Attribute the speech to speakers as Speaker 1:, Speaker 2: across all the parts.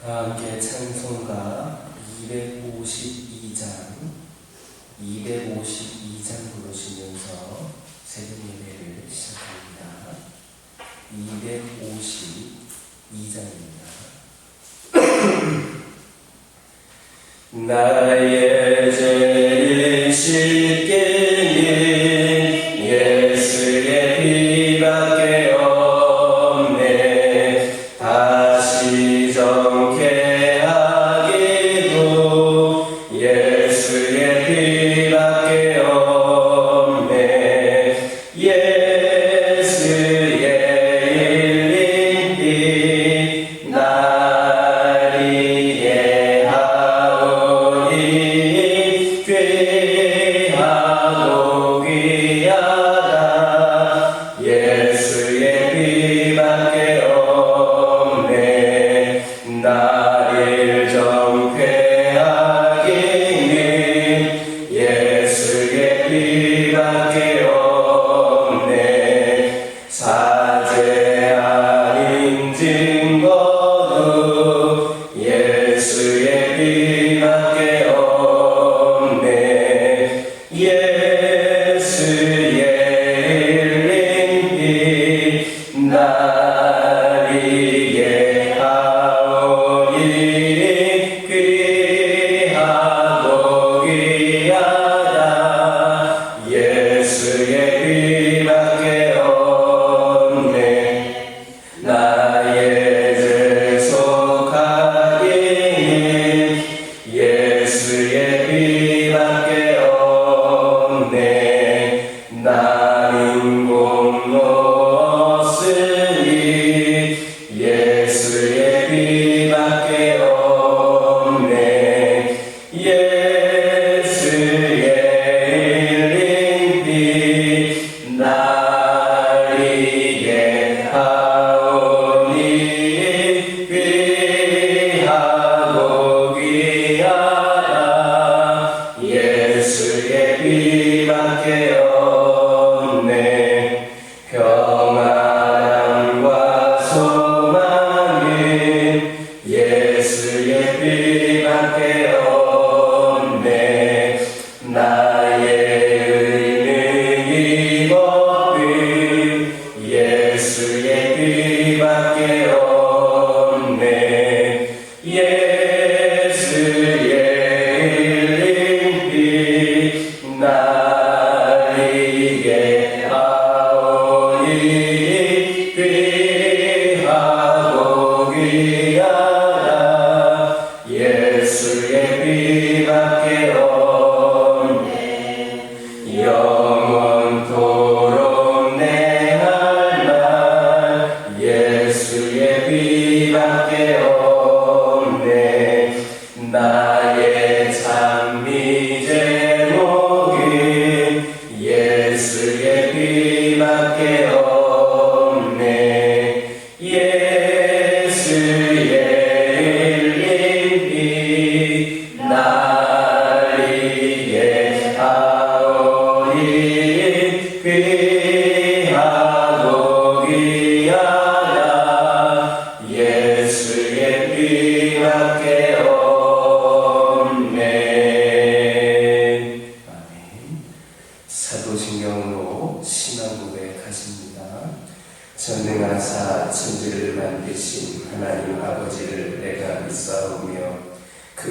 Speaker 1: 다 함께 찬송가 252장 252장 부르시면서 새벽 예배를 시작합니다. 252장입니다. 나의 예수의 피밖에 없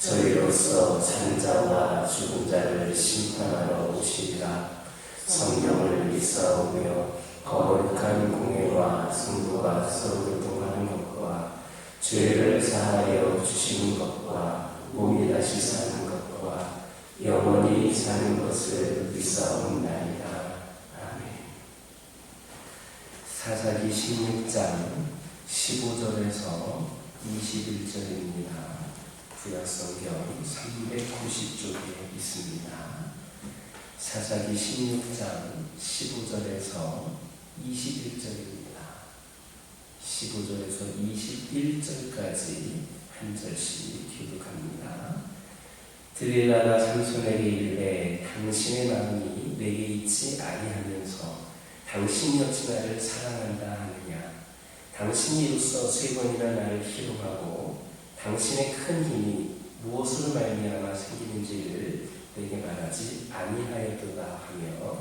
Speaker 1: 저희로서 산자와 죽은 자를 심판하러 오시리라 성령을 믿사오며 거룩한 공예와 성도가 서로 동하는 것과 죄를 사하여 주시는 것과 몸이 다시 사는 것과 영원히 사는 것을 믿사옵나이다. 아멘. 사사기 16장 15절에서 21절입니다. 구약 구약성경 390쪽에 있습니다. 사사기 16장 15절에서 21절입니다. 15절에서 21절까지 한 절씩 기록합니다. 들릴라가 삼손에게 이르되 당신의 마음이 내게 있지 아니하면서 당신이 어찌 나를 사랑한다 하느냐 당신이 이로써 세 번이나 나를 희롱하고 당신의 큰 힘이 무엇으로 말미암아 생기는지를 내게 말하지 아니하였도다 하며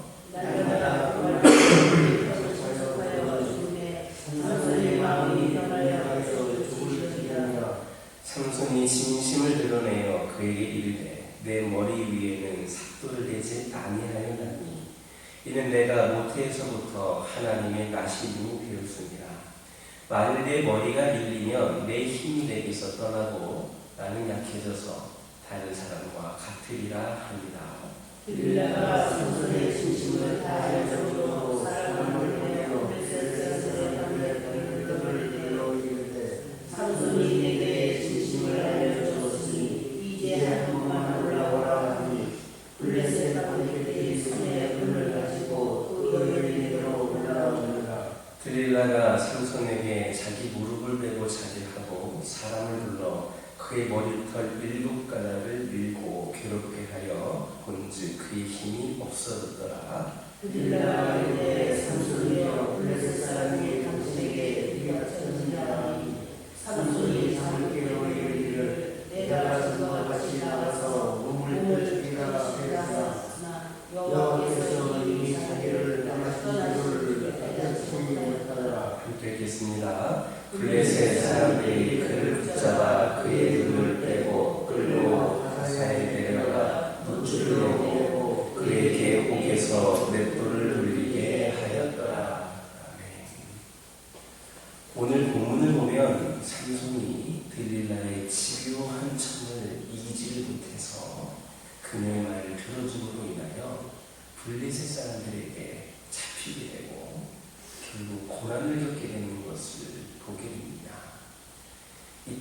Speaker 1: 삼손이 진심을 드러내어 그에게 이르되 내 머리 위에는 삭도를 내지 아니하였나니 이는 내가 모태에서부터 하나님의 나시림이 되었습니다. 만일 내 머리가 밀리면 내 힘이 내게서 떠나고 나는 약해져서 다른 사람과 같으리라 합니다.
Speaker 2: 빌라가 삼손의 진심을 다하여 적으로 사람을 보내어 블레셋에서 담대한 물건을 내어 삼손이 내게 진심을 알려주었으니 이제 한 번만 올라오라 하니 블레셋 아버지들이 손에 금을 가지고 그 여인에게로 올라오느라
Speaker 1: 드릴라가 삼손에게 자기 무릎을 베고 자게 하고 사람을 불러 그의 머리털 일곱 가닥을 밀고 괴롭게 하여 본즉 그의 힘이 없어졌더라.
Speaker 2: 빌라가 이르되 삼손이여 블레셋 사람이 당신에게 위협하느니라 삼손이 함께로 이르기를 내가 그와 같이 나가서 몸을 죽이라 하였으나 여호와께서 이미 자기를 떠나신 줄을 알려주시니 못하더라
Speaker 1: 함께 읽겠습니다. 블레셋 사람들이 그를 붙잡아 그의 눈을 빼고 끌고 가사에 데려가 노출을 내고 그에게 옥에서 맷돌을 돌리게 하였더라. 아멘. 오늘 본문을 보면 삼손이 들릴라의 집요한 청을 이기지를 못해서 그녀의 말을 들어줌으로 인하여 블레셋 사람들에게 잡히게 되고 결국 고난을 겪게 되는 것을 보게 됩니다.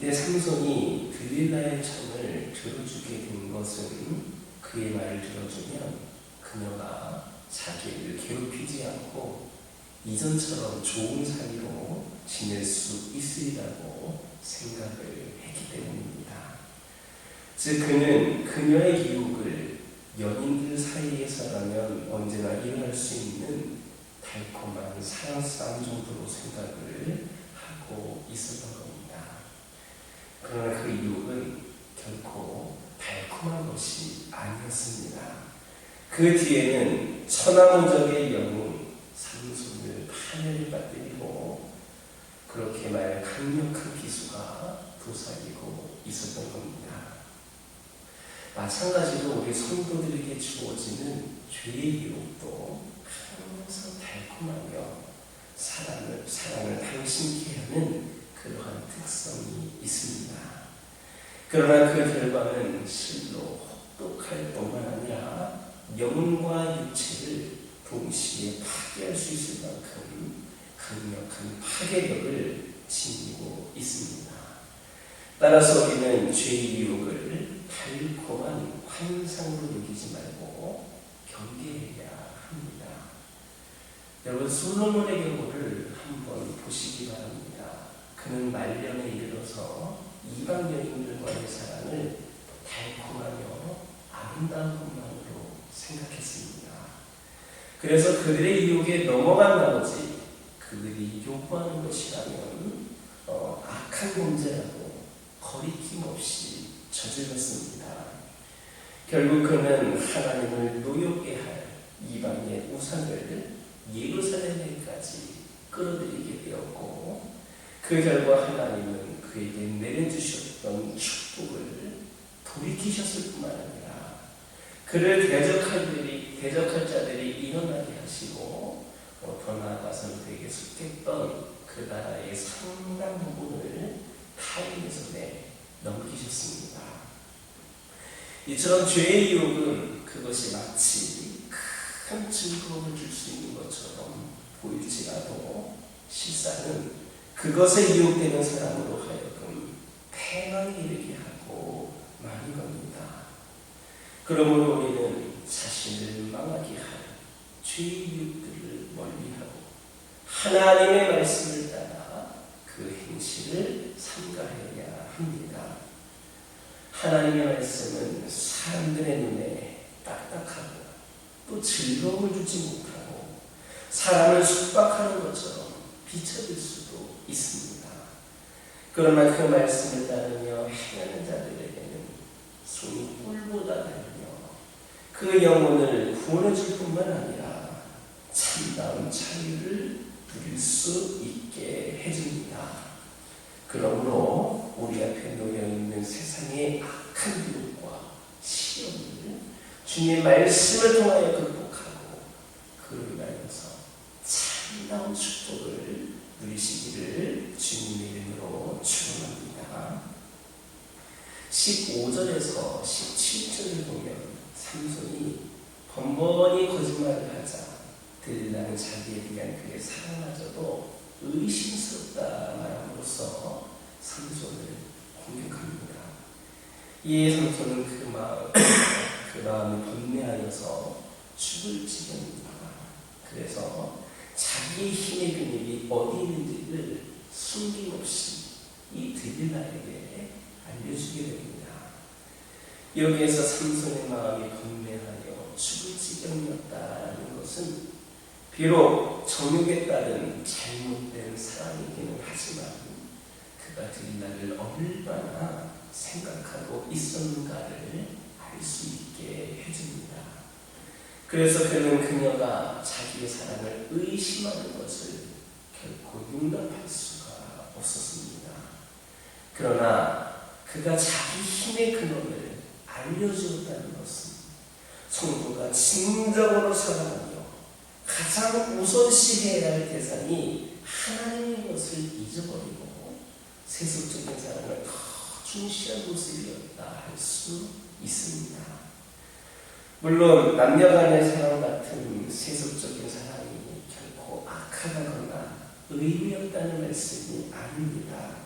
Speaker 1: 이때 삼손이 들릴라의 청을 들어주게 된 것은 그의 말을 들어주면 그녀가 자기를 괴롭히지 않고 이전처럼 좋은 사이로 지낼 수 있으리라고 생각을 했기 때문입니다. 즉 그는 그녀의 유혹을 연인들 사이에서라면 언제나 일어날 수 있는 달콤한 사랑 싸움 정도로 생각을 하고 있었던 겁니다. 그러나 그 유혹은 결코 달콤한 것이 아니었습니다. 그 뒤에는 천하무적의 영웅 삼손을 파멸을 빠뜨리고 그렇게 말 강력한 기수가 도사리고 있었던 겁니다. 마찬가지로 우리 성도들에게 주어지는 죄의 유혹도 항상 달콤하며 사랑을, 사랑을 당신케 하는 그러한 특성이 있습니다. 그러나 그 결과는 실로 혹독할 뿐만 아니라 영혼과 육체를 동시에 파괴할 수 있을 만큼 강력한 파괴력을 지니고 있습니다. 따라서 우리는 죄의 유혹을 달콤한 환상으로 여기지 말고 경계해야 합니다. 여러분 솔로몬의 경우를 한번 보시기 바랍니다. 그는 말년에 이르러서 이방 여인들과의 사랑을 달콤하며 아름다운 것만으로 생각했습니다. 그래서 그들의 유혹에 넘어간 나머지 그들이 요구하는 것이라면 어, 악한 문제라고 거리낌 없이 저질렀습니다. 결국 그는 하나님을 노엽게 할 이방의 우상을 예루살렘에까지 끌어들이게 되었고 그 결과 하나님은 그에게 내려주셨던 축복을 돌이키셨을 뿐만 아니라 그를 대적할 들이 대적할 자들이 일어나게 하시고 어, 더 나아가서는 그에게 속했던 그 나라의 상당 부분을 타인의 손에 넘기셨습니다. 이처럼 죄의 유혹은 그것이 마치 큰 즐거움을 줄 수 있는 것처럼 보일지라도 실상은 그것에 유혹되는 사람으로 하여금 패망에 이르게 하고 많은 겁니다. 그러므로 우리는 자신을 망하게 할 죄의 유익들을 멀리하고 하나님의 말씀을 따라 그 행실을 삼가해야 합니다. 하나님의 말씀은 사람들의 눈에 딱딱하고 또 즐거움을 주지 못하고 사람을 숙박하는 것처럼 비춰질 수도 있습니다. 그러나 그 말씀을 따르며 행하는 자들에게는 손이 꿀보다 달며 그 영혼을 구원해 줄 뿐만 아니라 참다운 자유를 누릴 수 있게 해줍니다. 그러므로 우리 앞에 놓여 있는 세상의 악한 유혹과 시험을 주님의 말씀을 통하여 극복하고 그로 인하여서 참다운 축복을 누리시기를 주님의 이름으로 축원합니다. 15절에서 17절을 보면 삼손이 번번이 거짓말을 하자 들리는 자기에 대한 그의 사랑마저도 의심스럽다 말함으로써 삼손을 공격합니다. 이에 삼손은 그 마음, 그 마음이 번뇌하여서 죽을 지경입니다. 그래서 자기 힘의 근육이 어디 있는지를 숨김없이 이 드릴라에게 알려주게 됩니다. 여기에서 삼손의 마음이 번뇌하여 죽을 지경이었다는 것은 비록 정욕에 따른 잘못된 사랑이기는 하지만 그가 드릴라를 얼마나 생각하고 있었는가를 알 수 있게 해줍니다. 그래서 그는 그녀가 자기의 사랑을 의심하는 것을 결코 용납할 수가 없었습니다. 그러나 그가 자기 힘의 근원을 알려주었다는 것은 성도가 진정으로 사랑하며 가장 우선시해야 할 대상이 하나님의 것을 잊어버리고 세속적인 사랑을 더 중시한 모습이었다 할 수 있습니다. 물론 남녀 간의 사랑 같은 세속적인 사랑이 결코 악하다거나 의미 없다는 말씀이 아닙니다.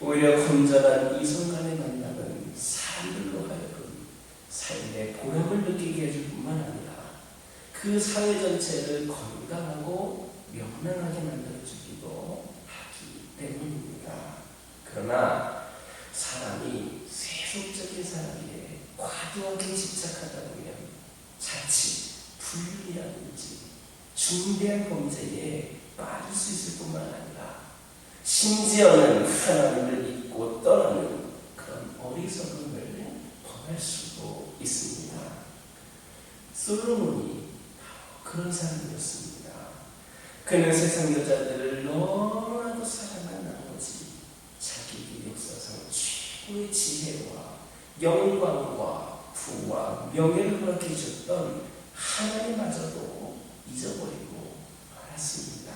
Speaker 1: 오히려 건전한 이성 간의 만남은 사람들로 하여금 삶의 보람을 느끼게 해줄 뿐만 아니라 그 사회 전체를 건강하고 명랑하게 만들어주기도 하기 때문입니다. 그러나 사람이 세속적인 사랑에 과도하게 집착하다 보면 자칫 불륜이라든지 중대한 범죄에 빠질 수 있을 뿐만 아니라 심지어는 하나님을 잊고 떠나는 그런 어리석음을 범할 수도 있습니다. 솔로몬이 그런 사람이었습니다. 그는 세상 여자들을 너무나도 사랑한 나머지 자기 역사상 최고의 지혜와 영광과 부와 명예를 허락해 주셨던 하나님마저도 잊어버리고 말았습니다.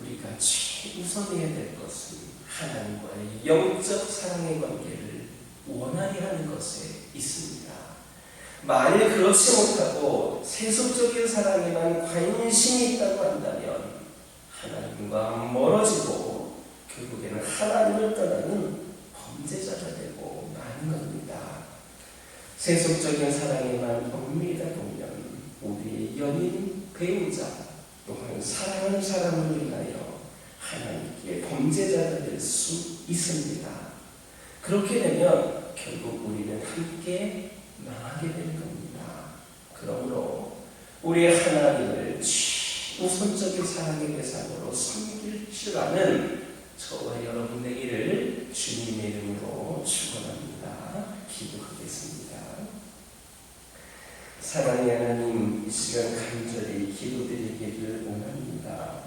Speaker 1: 우리가 최우선해야 될 것은 하나님과의 영적 사랑의 관계를 원하게 하는 것에 있습니다. 만일 그렇지 못하고 세속적인 사랑에만 관심이 있다고 한다면 하나님과 멀어지고 결국에는 하나님을 떠나는 범죄자가 마는 겁니다. 세속적인 사랑에만 얽매이다 보면 우리의 연인, 배우자, 또한 사랑하는 사람을 인하여 하나님께 범죄자가 될 수 있습니다. 그렇게 되면 결국 우리는 함께 망하게 되는 겁니다. 그러므로 우리 하나님을 우선적인 사랑의 대상으로 섬길 줄 아는 저와 여러분 되기를 주님의 이름으로 축원합니다. 기도하겠습니다. 사랑의 하나님, 이 시간 간절히 기도드리기를 원합니다.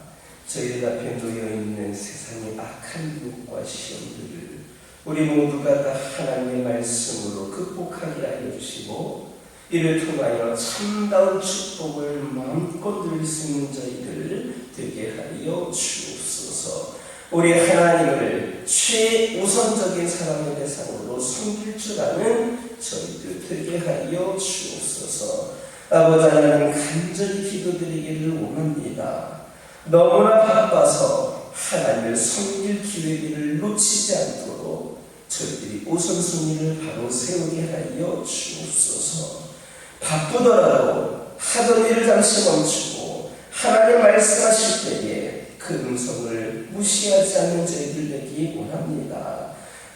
Speaker 1: 저희들 앞에 놓여 있는 세상의 악한 유혹과 시험들을 우리 모두가 다 하나님의 말씀으로 극복하게 알려주시고 이를 통하여 참다운 축복을 마음껏 누릴 수 있는 저희들 되게 하여 주옵소서. 우리 하나님을 최우선적인 사랑의 대상으로 섬길 줄 아는 저희들 되게 하여 주옵소서. 아버지 하나님 간절히 기도드리기를 원합니다. 너무나 바빠서 하나님을 섬길 기회를 놓치지 않도록 저희들이 우선순위를 바로 세우게 하여 주옵소서. 바쁘더라도 하던 일을 잠시 멈추고 하나님 말씀하실 때에 그 음성을 무시하지 않는 저희들 되기 원합니다.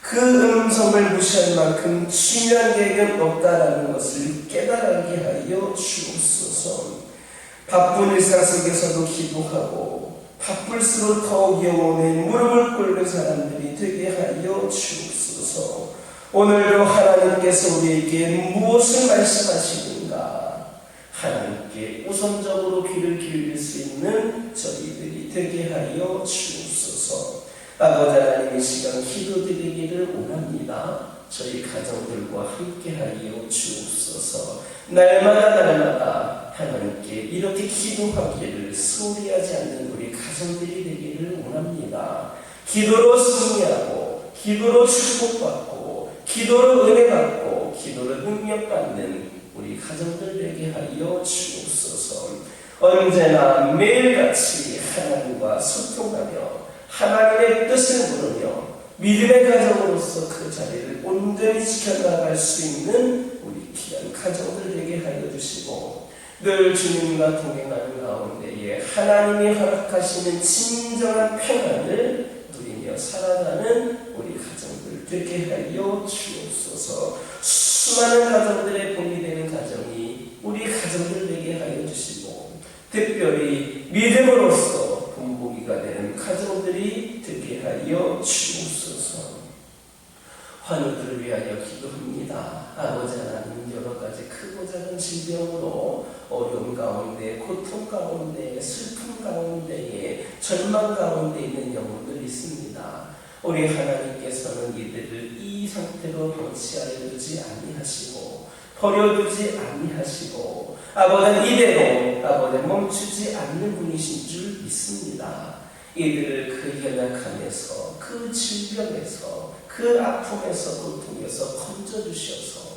Speaker 1: 그 음성을 무시할 만큼 중요한 계획은 없다라는 것을 깨달게 하여 주옵소서. 바쁜 일상 속에서도 기도하고 바쁠수록 더욱 영혼에 무릎을 꿇는 사람들이 되게 하여 주옵소서. 오늘도 하나님께서 우리에게 무엇을 말씀하시는가? 하나님께 우선적으로 귀를 기울일 수 있는 되게 하여 주옵소서. 아버지 하나님 이 시간 기도드리기를 원합니다. 저희 가정들과 함께 하여 주옵소서. 날마다 날마다 하나님께 이렇게 기도하기를 소리하지 않는 우리 가정들이 되기를 원합니다. 기도로 승리하고, 기도로 축복받고, 기도로 은혜받고, 기도로 능력받는 우리 가정들 되게 하여 주옵소서. 언제나 매일같이 하나님과 소통하며 하나님의 뜻을 물으며 믿음의 가정으로서 그 자리를 온전히 지켜나갈 수 있는 우리 귀한 가정들 되게 하여 주시고 늘 주님과 동행하는 가운데에 하나님이 허락하시는 진정한 평안을 누리며 살아가는 우리 가정들 되게 하여 주옵소서. 수많은 가정들의 본이 되는 가정이 우리 가정들 되게 하여 주시고 특별히 믿음으로써 본보기가 되는 가정들이 되게 하여 주옵소서. 환우들을 위하여 기도합니다. 아버지 하나님 여러 가지 크고 작은 질병으로 어려움 가운데 고통 가운데 슬픔 가운데에 절망 가운데 있는 영혼들이 있습니다. 우리 하나님께서는 이들을 이 상태로 방치하여 두지 아니하시고 버려두지 아니하시고 아버지는 이대로 아버지 멈추지 않는 분이신 줄 믿습니다. 이들을 그 연약함에서 그 질병에서 그 아픔에서 고통에서 건져주셔서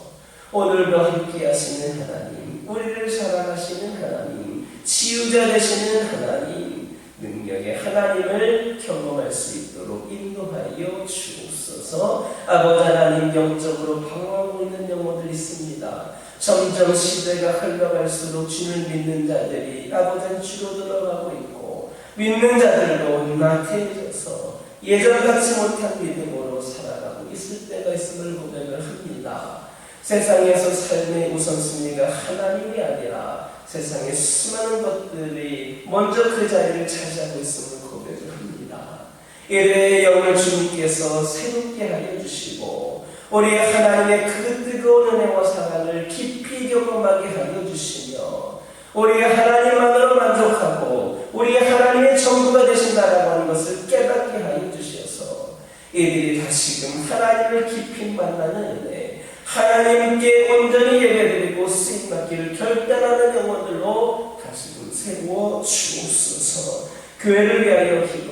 Speaker 1: 오늘도 함께 하시는 하나님 우리를 사랑하시는 하나님 치유자 되시는 하나님 능력의 하나님을 경험할 수 있도록 인도하여 주옵소서 아버지 하나님 영적으로 방황하고 있는 영혼들이 있습니다 점점 시대가 흘러갈수록 주를 믿는 자들이 아버지는 줄어들어가고 있고 믿는 자들도 나태해져서 예전 같지 못한 믿음으로 살아가고 있을 때가 있음을 고백을 합니다. 세상에서 삶의 우선순위가 하나님이 아니라 세상의 수많은 것들이 먼저 그 자리를 차지하고 있음을. 이래의 영을 주님께서 새롭게 하여 주시고 우리 하나님의 그 뜨거운 은혜와 사랑을 깊이 경험하게 하여 주시며 우리 하나님만으로 만족하고 우리 하나님의 전부가 되신다라고 하는 것을 깨닫게 하여 주셔서 이들이 다시금 하나님을 깊이 만나는 은혜 하나님께 온전히 예배드리고 쓰임받기를 결단하는 영혼들로 다시금 세워 주옵소서 교회를 위하여 기도합니다.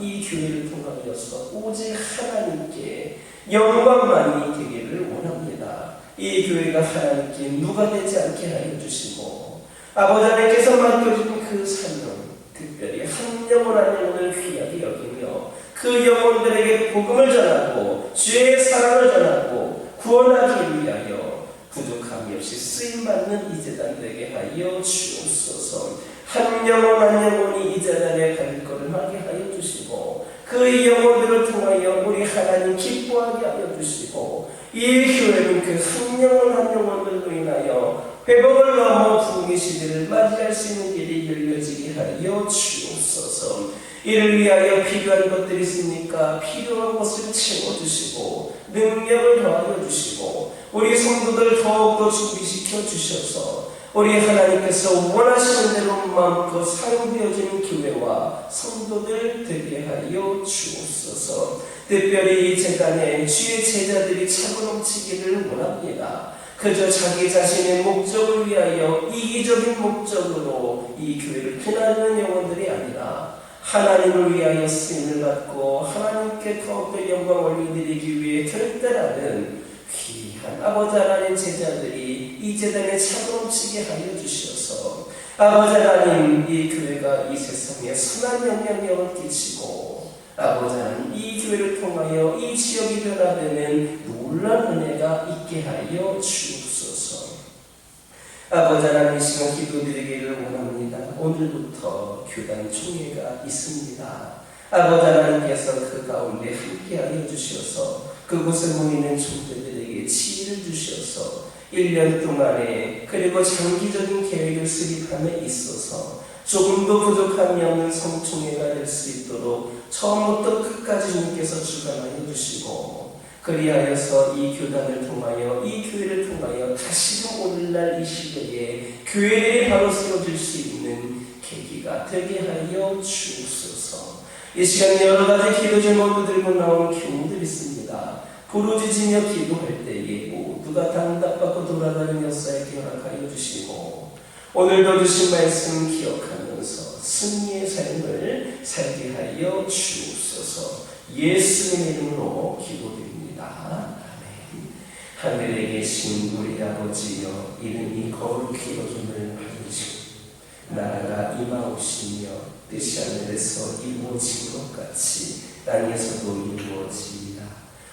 Speaker 1: 이 교회를 통하여서 오직 하나님께 영광만이 되기를 원합니다. 이 교회가 하나님께 누가 되지 않게 하여 주시고 아버지 하나님께서 맡겨주신 그 사명 특별히 한 영혼 한 영혼을 귀하게 여기며 그 영혼들에게 복음을 전하고 주의 사랑을 전하고 구원하기 위하여 부족함이 없이 쓰임받는 이 재단 되게 하여 주옵소서 한 영혼 한 영혼이 이 재단에 발걸음하게 하여 주시고 그 영혼들을 통하여 우리 하나님 기뻐하게 하여 주시고 이 교회는 그 한 영혼 한 영혼들로 인하여 회복을 넘어 부흥의 시대를 맞이할 수 있는 길이 열려지게 하여 주옵소서 이를 위하여 필요한 것들이 있습니까? 필요한 것을 채워주시고 능력을 더하여 주시고 우리 성도들 더욱더 준비시켜 주셔서 우리 하나님께서 원하시는 대로 마음껏 사용되어지는 교회와 성도들 되게 하여 주옵소서 특별히 이 재단에 주의 제자들이 차고 넘치기를 원합니다. 그저 자기 자신의 목적을 위하여 이기적인 목적으로 이 교회를 피나르는 영혼들이 아니라 하나님을 위하여 쓰임을 받고 하나님께 더욱더 영광 올려드리기 위해 결단하는 귀한 아버지 하나님 제자들이 이 재단에 차고 넘치게 하여 주셔서 아버지 하나님 이 교회가 이 세상에 선한 영향력을 끼치고 아버지 하나님 이 교회를 통하여 이 지역이 변화되는 놀라운 은혜가 있게 하여 주옵소서. 아버지 하나님 이 시간 기도드리기를 원합니다. 오늘부터 교단 총회가 있습니다. 아버지 하나님께서 그 가운데 함께하여 주셔서 그곳에 모이는 종들에게 지혜를 주셔서 1년 동안에 그리고 장기적인 계획을 수립함에 있어서 조금도 부족함이 없는 성총회가 될 수 있도록 처음부터 끝까지 주님께서 주관하여 주시고 그리하여서 이 교단을 통하여 이 교회를 통하여 다시금 오늘날 이 시대에 교회들이 바로 세워질 수 있는 계기가 되게 하여 주옵소서. 이 시간 여러 가지 기도 제목을 들고 나온 교우들이 있습니다 부르짖으며 기도할 때에 모두가 당답받고 돌아가는 역사에 허락하여 주시고 오늘도 주신 말씀 기억하면서 승리의 삶을 살게 하여 주옵소서 예수님의 이름으로 기도드립니다. 아멘. 하늘에 계신 우리 아버지여 이름이 거룩히 여김을 받으시고 나라가 임하옵시며 뜻이 하늘에서 이루어진 것 같이 땅에서도 이루어지리라